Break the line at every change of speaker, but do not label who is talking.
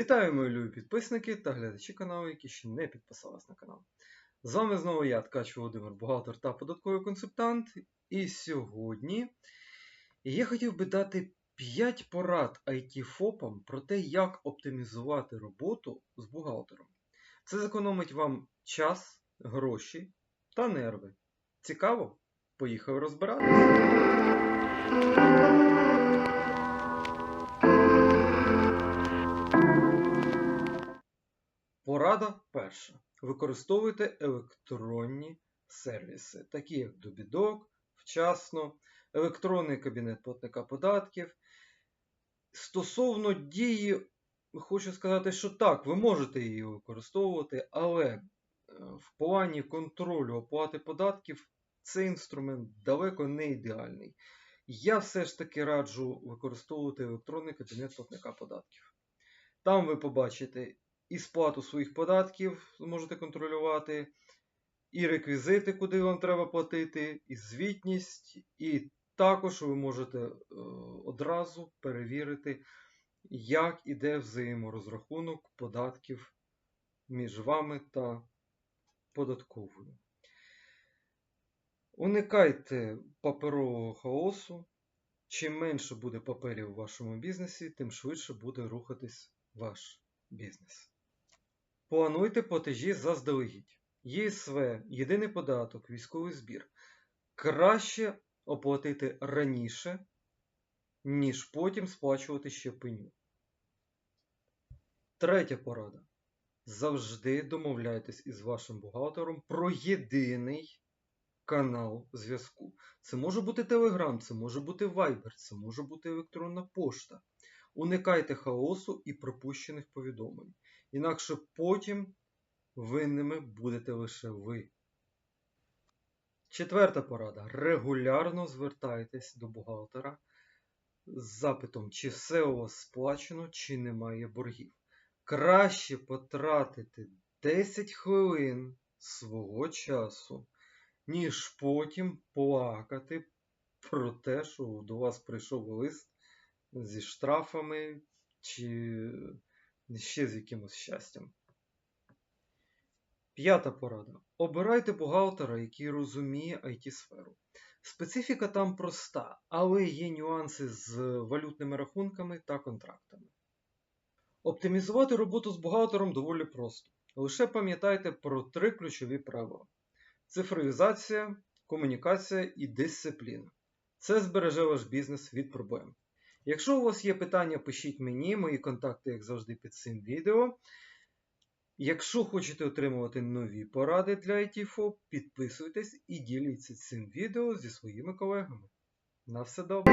Вітаю, мої любі підписники та глядачі каналу, які ще не підписались на канал. З вами знову я, Ткач Володимир, бухгалтер та податковий консультант. І сьогодні я хотів би дати 5 порад IT-ФОПам про те, як оптимізувати роботу з бухгалтером. Це зекономить вам час, гроші та нерви. Цікаво? Поїхали розбиратися. Порада перша. Використовуйте електронні сервіси, такі як Добідок, вчасно, електронний кабінет платника податків. Стосовно дії, хочу сказати, що так, ви можете її використовувати, але е, в плані контролю оплати податків цей інструмент далеко не ідеальний. Я все ж таки раджу використовувати електронний кабінет платника податків. Там ви побачите і сплату своїх податків зможете контролювати, і реквізити, куди вам треба платити, і звітність, і також ви можете е, одразу перевірити, як іде взаєморозрахунок податків між вами та податковою. Уникайте паперового хаосу. Чим менше буде паперів у вашому бізнесі, тим швидше буде рухатись ваш бізнес. Плануйте платежі заздалегідь. ЄСВ, єдиний податок, військовий збір. Краще оплатити раніше, ніж потім сплачувати ще пеню. Третя порада. Завжди домовляйтесь із вашим бухгалтером про єдиний канал зв'язку. Це може бути Telegram, це може бути Viber, це може бути електронна пошта. Уникайте хаосу і пропущених повідомлень. Інакше потім винними будете лише ви. Четверта порада. Регулярно звертайтесь до бухгалтера з запитом, чи все у вас сплачено, чи немає боргів. Краще потратити 10 хвилин свого часу, ніж потім плакати про те, що до вас прийшов лист зі штрафами чи ще з якимось щастям. П'ята порада. Обирайте бухгалтера, який розуміє IT-сферу. Специфіка там проста, але є нюанси з валютними рахунками та контрактами. Оптимізувати роботу з бухгалтером доволі просто. Лише пам'ятайте про три ключові правила: цифровізація, комунікація і дисципліна. Це збереже ваш бізнес від проблем. Якщо у вас є питання, пишіть мені, мої контакти, як завжди, під цим відео. Якщо хочете отримувати нові поради для ITFO, підписуйтесь і діліться цим відео зі своїми колегами. На все добре!